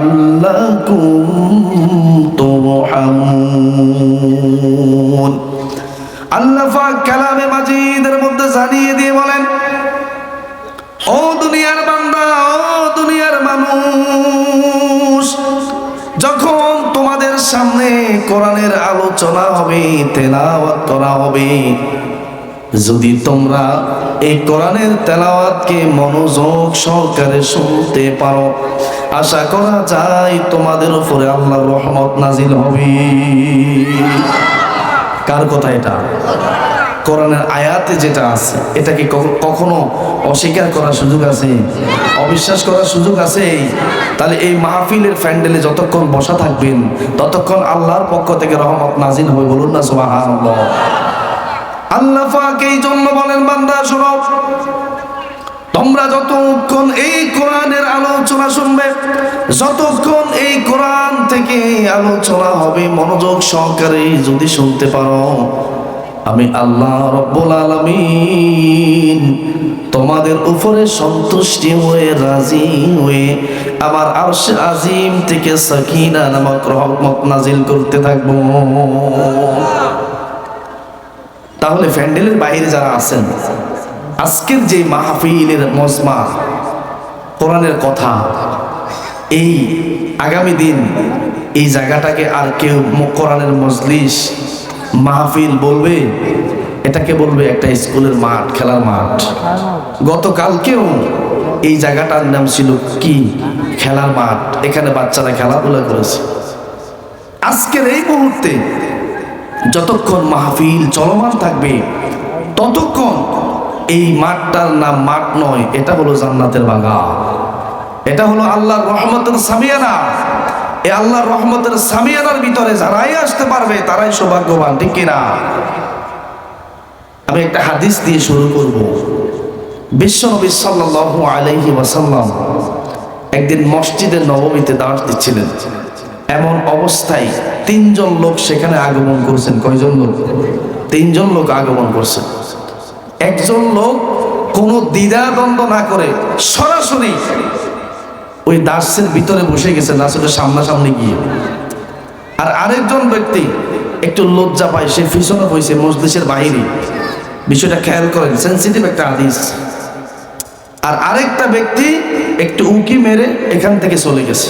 لعلكم ترحمون আল্লাহ পাক কালামে মাজিদের মধ্যে জানিয়ে দিয়ে বলেন ও দুনিয়ার বান্দা ও দুনিয়ার মানুষ যখন তোমাদের সামনে কোরআনের আলোচনা হবে তেলাওয়াত করা হবে যদি তোমরা এই কোরআনের তেলাওয়াতকে মনোযোগ সহকারে শুনতে পারো, আশা করা যায় তোমাদের উপরে আল্লাহর রহমত নাজিল হবে। কার কথা এটা? কোরআনের আয়াতে যেটা আছে, এটা কি কখ- কখনো অস্বীকার করার সুযোগ আছে? অবিশ্বাস করার সুযোগ আছে? তাহলে এই মাহফিলের প্যান্ডেলে যতক্ষণ বসা থাকবেন, ততক্ষণ আল্লাহর পক্ষ থেকে রহমত নাজিল হবে বলুন না, সুবহানাল্লাহ। আল্লাহ পাক এই জন্য বলেন, বান্দা, শোনো। তোমরা যতক্ষণ এই কোরআনের আলোচনা শুনবে, যতক্ষণ এই কোরআন থেকে আলোচনা হবে, মনোযোগ সহকারে যদি শুনতে পারো, আমি আল্লাহ রব্বুল আলামিন তোমাদের উপরে সন্তুষ্টি হয়ে, রাজি হয়ে আমার আরশ আজিম থেকে সাকিনা নামক রহমত নাজিল করতে থাকব। তাহলে প্যান্ডেলের বাইরে যারা আছেন, আজকের যে মাহফিলের মজমা, কোরআনের কথা, এই আগামী দিন এই জায়গাটাকে আর কেউ কোরআনের মজলিস, মাহফিল বলবে? এটাকে বলবে একটা স্কুলের মাঠ, খেলার মাঠ। গতকালকেও এই জায়গাটার নাম ছিল কি? খেলার মাঠ। এখানে বাচ্চারা খেলাধুলা করেছে। আজকের এই মুহূর্তে যতক্ষণ মাহফিল চলমান থাকবে, ততক্ষণ এই মাঠটার নাম মাঠ নয়, এটা হলো জান্নাতের বাগান। এটা হলো আল্লাহর রহমতের সামিয়ানা। এই আল্লাহর রহমতের সামিয়ানার ভিতরে যারাই আসতে পারবে, তারাই সৌভাগ্যবান, ঠিক কিনা? আমি একটা হাদিস দিয়ে শুরু করব। বিশ্বনবী সাল্লাল্লাহু আলাইহি ওয়াসাল্লাম একদিন মসজিদে নবমীতে দাওয়াত দিচ্ছিলেন। এমন অবস্থায় তিনজন লোক সেখানে আগমন করছেন। কয়জন লোক? তিনজন লোক আগমন করছেন। একজন লোক কোনো দ্বিধা দ্বন্দ্ব না করে সরাসরি ওই দাসের ভিতরে বসে গেছে দাসের সামনাসামনি গিয়ে। আর আরেকজন ব্যক্তি একটু লজ্জা পায়, সে পিছনে হয়েছে মজলিসের বাইরে। বিষয়টা খেয়াল করেন সেন্সিটিভ একটা আদিস আর আরেকটা ব্যক্তি একটু উঁকি মেরে এখান থেকে চলে গেছে।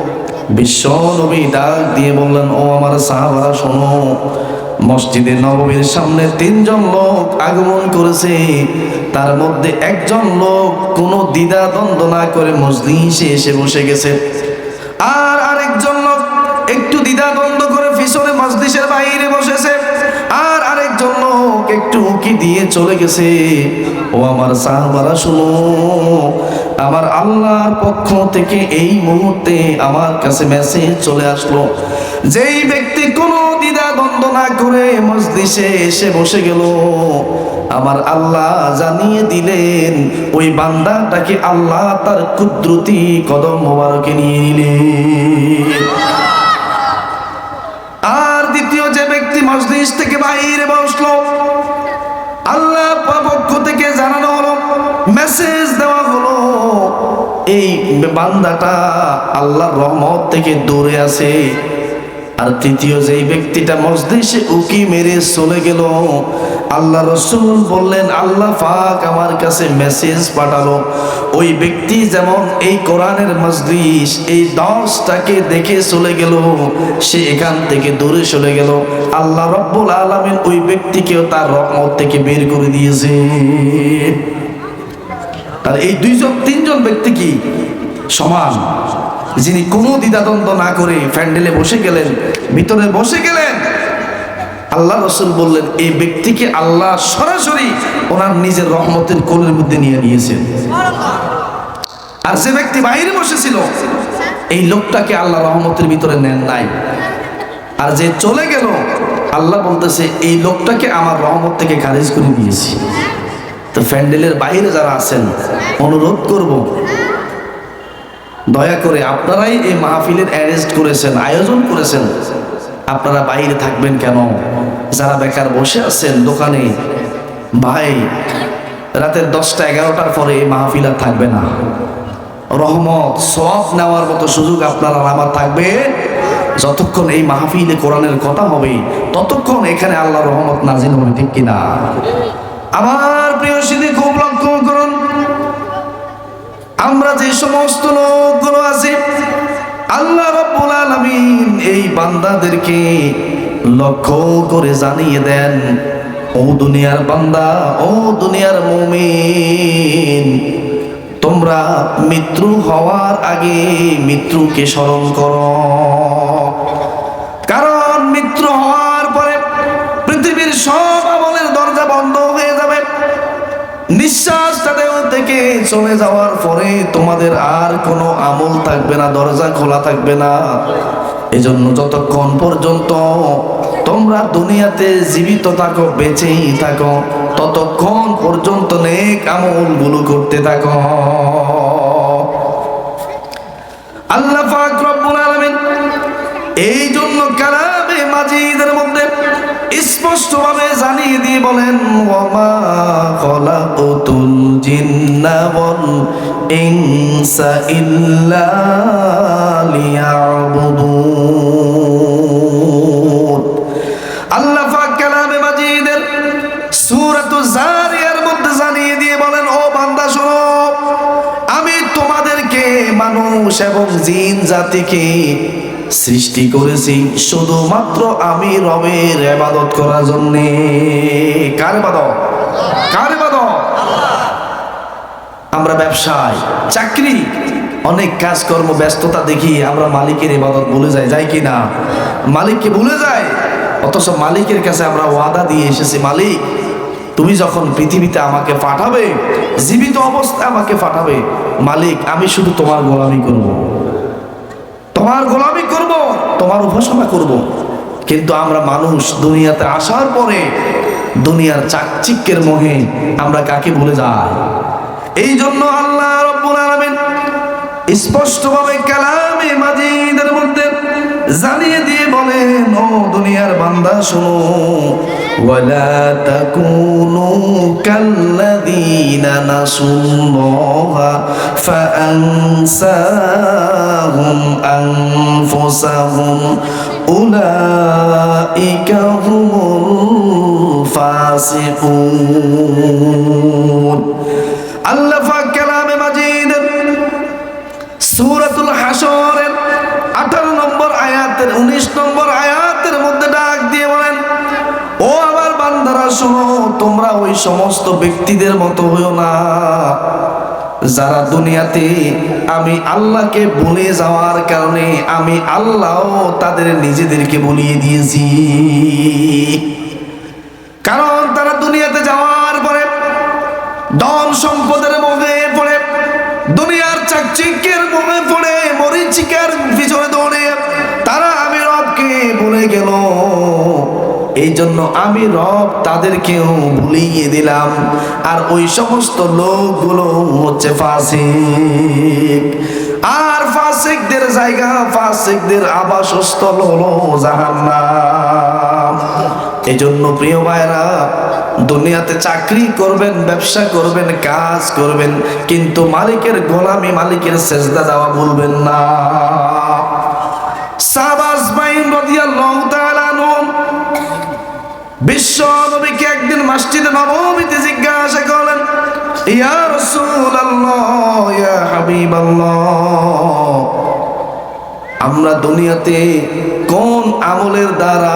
বিশ্ব নবী ডাক দিয়ে বললেন, ও আমার সাহাবারা, শোনো, মসজিদে নবমীর সামনে তিনজন লোক আগমন করেছে। তার মধ্যে একজন লোক কোনো দ্বিধা দ্বন্দ্ব না করে মসজিদে এসে বসে গেছে। আর আরেকজন লোক একটু দ্বিধা দিয়ে চলে গেছে। ও আমার সাহাবারা, শুনো। আমার আল্লাহর পক্ষ থেকে এই মুহূর্তে আমার কাছে মেসেজ চলে আসলো। যেই ব্যক্তি কোনো দ্বিধা দ্বন্দ্ব না করে মসজিদে এসে বসে গেল, আমার আল্লাহ জানিয়ে দিলেন, ওই বান্দাটাকে আল্লাহ তার কুদরতি কদম মোবারকে নিয়ে নিলেন। বান্দাটা আল্লাহর রহমত থেকে দূরে আছে। আর তৃতীয় যেই ব্যক্তিটা মসজিদে উকি মেরে চলে গেল আল্লাহ রসুল বললেন, আল্লাহ পাক আমার কাছে মেসেজ পাঠালো। ওই ব্যক্তি যেমন এই কোরআনের মজলিস, এই দশটাকে দেখে চলে গেল, সে এখান থেকে দূরে চলে গেল। আল্লাহ রব্বুল আলমিন ওই ব্যক্তিকেও তার রহমত থেকে বের করে দিয়েছে। আর এই দুইজন, তিনজন ব্যক্তি কি সমান? যিনি কোনো দ্বিধাদ্বন্দ্ব না করে প্যান্ডেলে বসে গেলেন, ভিতরে বসে গেলেন। আল্লাহ রসুল বললেন, এই ব্যক্তিকে আল্লাহ সরাসরি ওনার নিজের রহমতের কোলের মধ্যে নিয়ে নিয়েছেন। আর যে ব্যক্তি বাইরে বসেছিল, এই লোকটাকে আল্লাহ রহমতের ভিতরে নেন নাই। আর যে চলে গেল, আল্লাহ বলতেছে, এই লোকটাকে আমার রহমত থেকে খারিজ করে দিয়েছি। তো প্যান্ডেলের বাইরে যারা আছেন, অনুরোধ করব, দয়া করে আপনারাই এই মাহফিলের অ্যারেস্ট করেছেন, আয়োজন করেছেন। আপনারা বাইরে থাকবেন কেন? যারা বেকার বসে আছেন দোকানে, ভাই, রাতের দশটা এগারোটার পরে এই মাহফিল আর থাকবে না। রহমত সব নেওয়ার মতো সুযোগ আপনার আমার থাকবে। যতক্ষণ এই মাহফিলে কোরআনের কথা হবে, ততক্ষণ এখানে আল্লাহ রহমত নাজিল হবে, ঠিক কিনা? আমার প্রিয় সিদ্ধি খুব লক্ষ্য করুন। আমরা যে সমস্ত লোকগুলো আছি, আল্লাহ রাব্বুল আলামিন এই বান্দাদেরকে লক্ষ্য করে জানিয়ে দেন, ও দুনিয়ার বান্দা, ও দুনিয়ার মুমিন, তোমরা মৃত্যু হওয়ার আগে মৃত্যুকে স্মরণ করো। কারণ মৃত্যু হওয়ার পরে পৃথিবীর সব আমলের দরজা বন্ধ হয়ে যাবে নিঃশ্বাসটা দেহ থেকে চলে যাওয়ার পরে তোমাদের আর কোনো আমল থাকবে না, দরজা খোলা থাকবে না। এজন্য যতক্ষণ পর্যন্ত তোমরা দুনিয়াতে জীবিত থাকো, বেঁচেই থাকো, ততক্ষণ পর্যন্ত নেক আমলগুলো করতে থাকো। আল্লাহ পাক রব্বুল আলামিন এই জন্য কালামে মাজিদের মধ্যে স্পষ্ট ভাবে জানিয়ে দিয়ে বলেন ওয়ামা খলাকতুল জিন্না ওয়াল ইনসা মধ্যে জানিয়ে দিয়ে বলেন, ও বান্দা, শোনো, আমি তোমাদেরকে মানুষ এবং জিন জাতিকে সৃষ্টি করেছি শুধুমাত্র আমি রবের এবাদত করার জন্য। কার এবাদত কার এবাদত আমরা ব্যবসায়, চাকরি, অনেক কাজকর্ম, ব্যস্ততা দেখি আমরা মালিকের ইবাদত ভুলে যাই যাই কি না? মালিককে ভুলে যায় অথচ মালিকের কাছে আমরা ওয়াদা দিয়ে এসেছি, মালিক, তুমি যখন পৃথিবীতে আমাকে পাঠাবে, জীবিত অবস্থায় আমাকে পাঠাবে, মালিক, আমি শুধু তোমার গোলামি করব। তোমার গোলামি করব, তোমার উপাসনা করব। কিন্তু আমরা মানুষ দুনিয়াতে আসার পরে দুনিয়ার চাকচিক্যের মোহে আমরা কাকে ভুলে যাই এই জন্য আল্লাহ রব্বুল আলামিন স্পষ্টভাবে কালামে মাজিদের মধ্যে জানিয়ে দিয়ে বলেন, ও দুনিয়ার বান্দা, শোনো ওয়ালা তাকুনু কাল্লাযীনা নাসুল্লাহা ফাআনসাহুম আনফুসাহুম উলাইকা হুমুল ফাসিকুন আল্লাহ পাক কালামে মাজিদের সূরাতুল হাসরের 18 নম্বর আয়াতের 19 নম্বর আয়াতের মধ্যে ডাক দিয়ে বলেন, ও আমার বান্দারা, শোনো, তোমরা ওই সমস্ত ব্যক্তিদের মতো হইও না। যারা দুনিয়াতে আমি আল্লাহকে ভুলে যাওয়ার কারণে আমি আল্লাহ তাদের নিজেদেরকে বলিয়ে দিয়েছি। কারণ তারা দুনিয়াতে যাওয়ার পরে ধন সম্পদের মোহে পড়ে, দুনিয়ার চাকচিক্যের মোহে পড়ে, মরিচিকার পিছনে দৌড়ে তারা আমি রবকে ভুলে গেল। এই জন্য আমি রব তাদেরকেও ভুলিয়ে দিলাম। আর ওই সমস্ত লোকগুলো হচ্ছে ফাসিক। আর ফাসিকদের জায়গা, ফাসিকদের আবাসস্থল হলো জাহান্নাম। এই জন্য প্রিয় ভাইরা দুনিয়াতে চাকরি করবেন, ব্যবসা করবেন, কাজ করবেন, কিন্তু মালিকের গোলামি, মালিকের সেজদা দেওয়া ভুলবেন না। সাবাস বাইন রাদিয়াল্লাহু মসজিদে নবমীতে জিজ্ঞাসা করলেন আমরা দুনিয়াতে কোন আমলের দ্বারা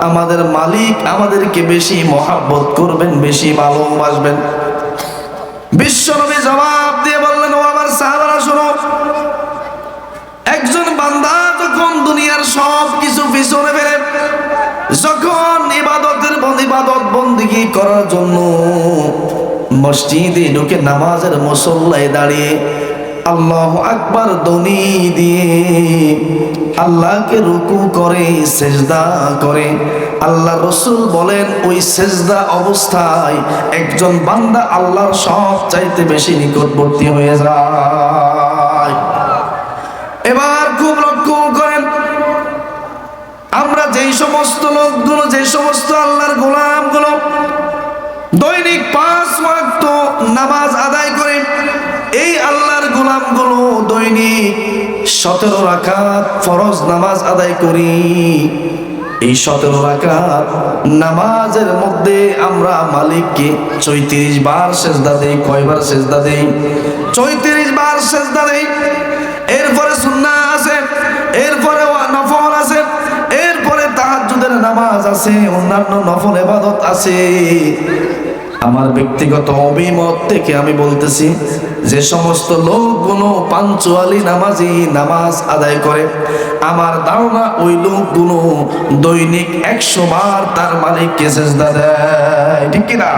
আমাদের মালিক আমাদেরকে বেশি মহাব্বত করবেন, বেশি ভালোবাসবেন? বিশ্বনবী করার জন্য মসজিদে ঢুকে নামাজের মুসল্লায় দাঁড়িয়ে আল্লাহ আকবার দনি দিয়ে আল্লাহকে রুকু করে, সেজদা করে। আল্লাহ রসুল বলেন, ওই সেজদা অবস্থায় একজন বান্দা আল্লাহর সব চাইতে বেশি নিকটবর্তী হয়ে যায়। এবার খুব লক্ষ্য করেন, আমরা যেই সমস্ত লোকগুলো যে সমস্ত সতেরো রাকাত ফরজ নামাজ আদায় করি। এই সতেরো রাকাত নামাজের মধ্যে আমরা মালিককে চৈত্রিশ বার সেজদা দেই, কয়বার সেজদা দেই? চৈত্রিশ বার সেজদা দেই। এরপরে সুন্নাহ আছে, এরপরে নফল আছে, এরপরে তাহাজ্জুদের নামাজ আছে, অন্যান্য নফল ইবাদত আছে। আমার ব্যক্তিগত অভিমত থেকে আমি বলতেছি, যে সমস্ত লোকগুলো পাঞ্চুয়ালি নামাজি নামাজ আদায় করে, আমার ধারণা ওই লোকগুলো দৈনিক একশো বার তার মালিককে সেজদা দেয়। ঠিক কিনা?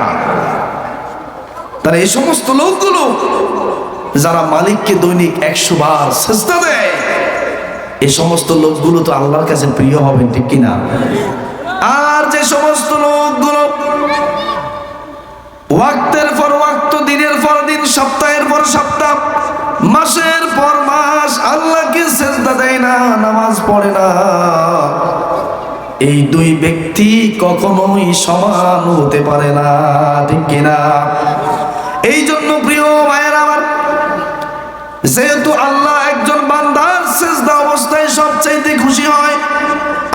তাহলে এই সমস্ত লোকগুলো যারা মালিককে দৈনিক একশো বার সেজদা দেয়, এই সমস্ত লোকগুলো তো আল্লাহর কাছে প্রিয় হবেন, ঠিক কিনা? আর যে সমস্ত ওয়াক্তের পর ওয়াক্ত, দিনের পর দিন, সপ্তাহের পর সপ্তাহ, মাসের পর মাস, আল্লাহকে সেজদা দেয় না, নামাজ পড়ে না। এই দুই ব্যক্তি কখনোই সমান হতে পারে না, ঠিক কিনা? এই জন্য প্রিয় ভাইয়ের আমার, যেহেতু আল্লাহ একজন বান্দার সেজদা অবস্থায় সবচাইতে খুশি হয়,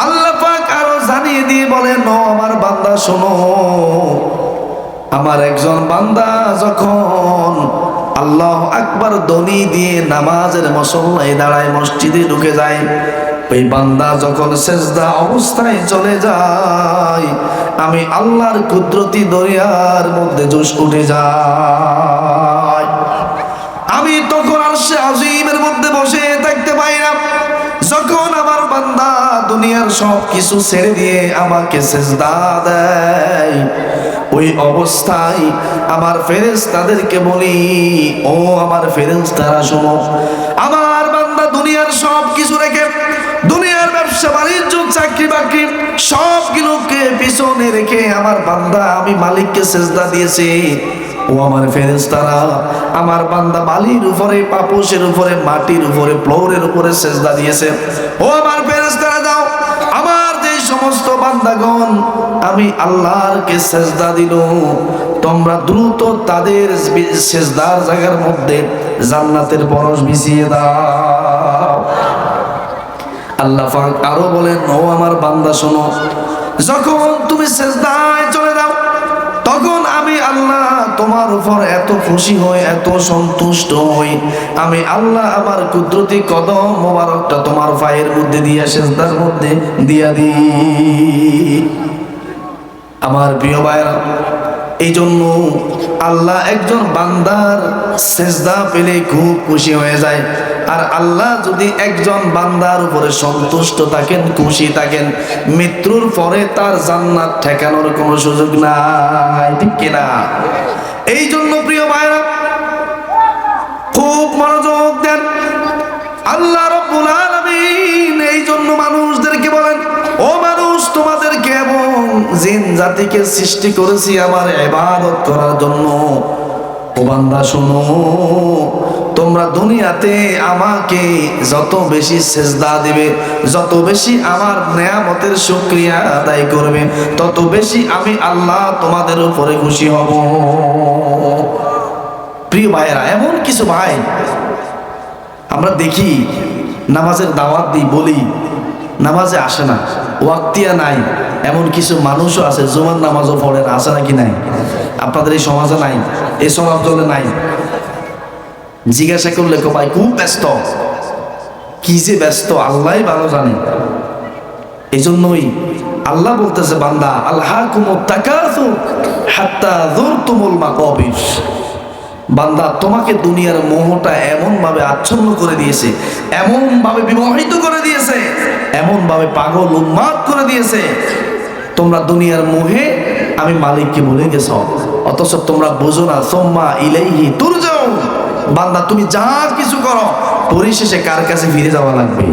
আল্লাহ পাক আরও জানিয়ে দিয়ে বলেন, ও আমার বান্দা, শোনো। আমার একজন বান্দা যখন আল্লাহ আকবার দনি দিয়ে নামাজের মসল্লায় দাঁড়ায় মসজিদে ঢুকে যায়, ওই বান্দা যখন সেজদা অবস্থায় চলে যায়, আমি আল্লাহর কুদরতি দরিয়ার মধ্যে জোশ উঠে যায়। আমি তখন আর সে আজিমের মধ্যে বসে থাকতে পাই না। যখন আমার বান্দা দুনিয়ার সব কিছু ছেড়ে দিয়ে আমাকে সেজদা দেয় ওই অবস্থায় আমার ফেরেস তাদেরকে বলি, ও আমার ফেরেস, তারা শোনো, আমার বান্দা দুনিয়ার সব কিছু রেখে, দুনিয়ার ব্যবসা, বাণিজ্য, চাকরি বাকরি সবগুলোকে পিছনে রেখে আমার বান্দা, আমি মালিককে সেজদা দিয়েছি। ও আমার ফেরেস্তারা আমার বান্দা বালির উপরে, পাপোশের উপরে, মাটির উপরে, ফ্লোরের উপরে সেজদা দিয়েছে। ও আমার ফেরেস্তারা দাও, আমার সমস্ত বান্দাগণ, আমি আল্লাহরকে সেজদা দিল। তোমরা দ্রুত তাদের সেজদার জায়গার মধ্যে জান্নাতের বরস বিছিয়ে দাও। আল্লাহ আরও বলেন, ও আমার বান্দা, শোনো, যখন তুমি সেজদায় চলে যাও তখন আমি তোমার উপর এত খুশি হই এত সন্তুষ্ট হই আমি আল্লাহ আমার কুদরতি কদম মোবারকটা তোমার পায়ের মধ্যে দিয়া, সেজদার মধ্যে দিয়া দি আমার প্রিয় ভাইরা এই জন্য আল্লাহ একজন বান্দার সেজদা পেলে খুব খুশি হয়ে যায়। আর আল্লাহ যদি একজন বান্দার উপরে সন্তুষ্ট থাকেন, খুশি থাকেন, মৃত্যুর পরে তার জান্নাত ঠেকানোর কোনো সুযোগ নাই, ঠিক কিনা? এই জন্য প্রিয় ভাইরা খুব মনোযোগ দেন। আল্লাহ রব্বুল আলামিন এই জন্য মানুষদেরকে বলেন, ও মানুষ, তোমাদেরকে এবং জিন জাতিকে সৃষ্টি করেছি আমার ইবাদত করার জন্য। ও বান্দা, শোনো তোমরা দুনিয়াতে আমাকে যত বেশি সেজদা দিবে, যত বেশি আমার নেয়ামতের শুকরিয়া আদায় করবে, তত বেশি আমি আল্লাহ তোমাদের উপরে খুশি হব। প্রিয় ভাইয়েরা, এমন কিছু ভাই আমরা দেখি, নামাজের দাওয়াত দিই, বলি, নামাজে আসে না, ওয়াক্তিয়া নাই, এমন কিছু মানুষও আছে, জুমার নামাজও পড়ে আসে নাকি নাই? আপনাদের এই সমাজে নাই, এই সমাজ নাই। জিজ্ঞাসা করলে কো, ভাই খুব ব্যস্ত? কি যে ব্যস্ত, আল্লাহ ভালো জানে। এই জন্যই আল্লাহ বলতেছে, বান্দা আল্লাহ বান্দা, তোমাকে দুনিয়ার মোহটা এমন ভাবে আচ্ছন্ন করে দিয়েছে এমন ভাবে বিবাহিত করে দিয়েছে এমন ভাবে পাগল উন্মাদ করে দিয়েছে, তোমরা দুনিয়ার মোহে আমি মালিককে ভুলে গেছ, অথচ তোমরা বোঝো না, সোম্মা ইলাইহি তুরজাও বান্দা তুমি যা কিছু করো পরিশেষে কার কাছে ফিরে যাওয়া লাগবে?